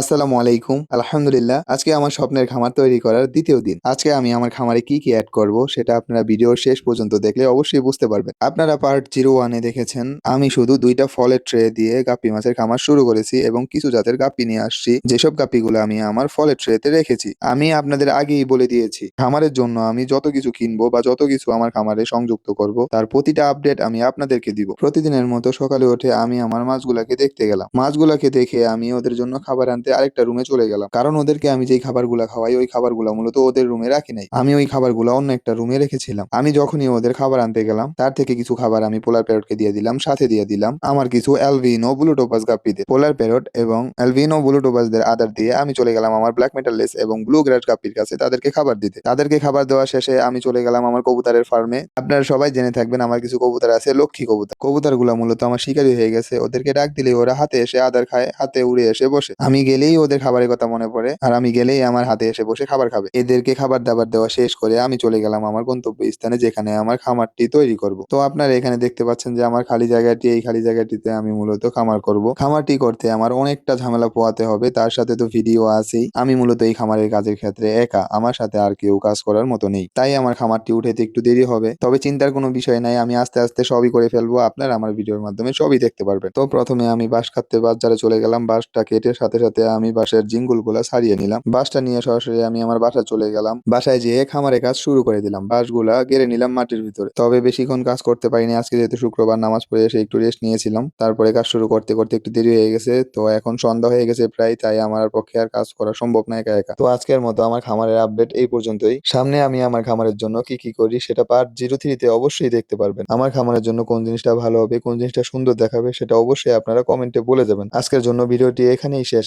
আসসালামু আলাইকুম। আলহামদুলিল্লাহ, আজকে আমার স্বপ্নের খামার তৈরি করার দ্বিতীয় দিন। আজকে আমি আমার খামারে কি কি অ্যাড করব সেটা আপনারা ভিডিওর শেষ পর্যন্ত দেখলে অবশ্যই বুঝতে পারবেন। আপনারা পার্ট জিরো ওয়ানে দেখেছেন, আমি শুধু দুইটা ফলের ট্রে দিয়ে গাপ্পি মাছের খামার শুরু করেছি এবং কিছু জাতের গাপ্পি নিয়ে আসছি। যেসব গাপ্পিগুলো আমি আমার ফলের ট্রেতে রেখেছি, আমি আপনাদের আগেই বলে দিয়েছি। খামারের জন্য আমি যত কিছু কিনবো বা যত কিছু আমার খামারে সংযুক্ত করব, তার প্রতিটা আপডেট আমি আপনাদেরকে দিব। প্রতিদিনের মতো সকালে উঠে আমি আমার মাছগুলাকে দেখতে গেলাম। মাছগুলাকে দেখে আমি ওদের জন্য খাবার আনতে আরেকটা রুমে চলে গেলাম। কারণ ওদেরকে আমি যেই খাবারগুলা খাওয়াই, ওই খাবারগুলা মূলত ওদের রুমে রাখি নাই। আমি ওই খাবারগুলো অন্য একটা রুমে রেখেছিলাম। আমি যখনই ওদের খাবার আনতে গেলাম, তার থেকে কিছু খাবার আমি পোলার প্যারটকে দিয়ে দিলাম, সাথে দিয়ে দিলাম। আমার কিছু অ্যালভিনো ব্লুটোপাস গাপ্পিদের। পোলার প্যারট এবং অ্যালভিনো ব্লুটোপাসদের আদার দিয়ে আমি চলে গেলাম আমার ব্ল্যাক মেটাললেস এবং ব্লু গ্রাস গাপ্পির কাছে তাদেরকে খাবার দিতে। তাদেরকে খাবার দেওয়া শেষে আমি চলে গেলাম আমার কবুতরের ফার্মে আপনারা সবাই জেনে থাকবেন আমার কিছু কবুতর আছে, লক্ষ্মী কবুতর। কবুতরগুলো মূলত আমার শিকারি হয়ে গেছে। ওদেরকে ডাক দিলে ওরা হাতে এসে আদার খায়, হাতে উড়ে এসে বসে। আমি গেলেই ওদের খাবারের কথা মনে পড়ে। আর আমি গেলেই আমার হাতে এসে বসে খাবার খাবে। এদেরকে খাবার দাবার দেওয়া শেষ করে আমি চলে গেলাম আমার গন্তব্য স্থানে যেখানে আমার খামারটি তৈরি করব। তো আপনারা এখানে দেখতে পাচ্ছেন যে আমার খালি জায়গাটি, এই খালি জায়গাটিতে আমি মূলত খামার করব। খামারটি করতে আমার অনেকটা ঝামেলা পোয়াতে হবে, তার সাথে তো ভিডিও আছেই। আমি মূলত এই খামারের কাজের ক্ষেত্রে একা, আমার সাথে আর কেউ কাজ করার মতো নেই। তাই আমার খামারটি উঠেতে একটু দেরি হবে। তবে চিন্তার কোনো বিষয় নাই, আমি আস্তে আস্তে সবই করে ফেলব। আপনারা আমার ভিডিওর মাধ্যমে সবই দেখতে পারবেন। তো প্রথমে আমি বাঁশ কাটতে বাজারে চলে গেলাম। বাঁশটা কেটে সাথে সাথে আমি বাঁশের জিঙ্গুলগুলা ছাড়িয়ে নিলাম। বাঁশটা নিয়ে সরাসরি আমি আমার বাসা চলে গেলাম। বাসায় যেয়ে খামারে কাজ শুরু করে দিলাম। বাঁশগুলা গেড়ে নিলাম মাটির ভিতরে। তবে বেশিক্ষণ কাজ করতে পারিনি। আজকে যেহেতু শুক্রবার নামাজ পড়ে এসে একটু রেস্ট নিয়েছিলাম। তারপরে কাজ শুরু করতে করতে একটু দেরি হয়ে গেছে। তো এখন সন্ধ্যা হয়ে গেছে প্রায়। তাই আমার পক্ষে আর কাজ করা সম্ভব না একা একা। তো আজকের মতো আমার খামারের আপডেট এই পর্যন্তই। সামনে আমি আমার খামারের জন্য কি কি করি সেটা পার্ট জিরো থ্রিতে অবশ্যই দেখতে পারবেন। আমার খামারের জন্য কোন জিনিসটা ভালো হবে, কোন জিনিসটা সুন্দর দেখাবে সেটা অবশ্যই আপনারা কমেন্টে বলে যাবেন। আজকের জন্য ভিডিওটি এখানেই শেষ।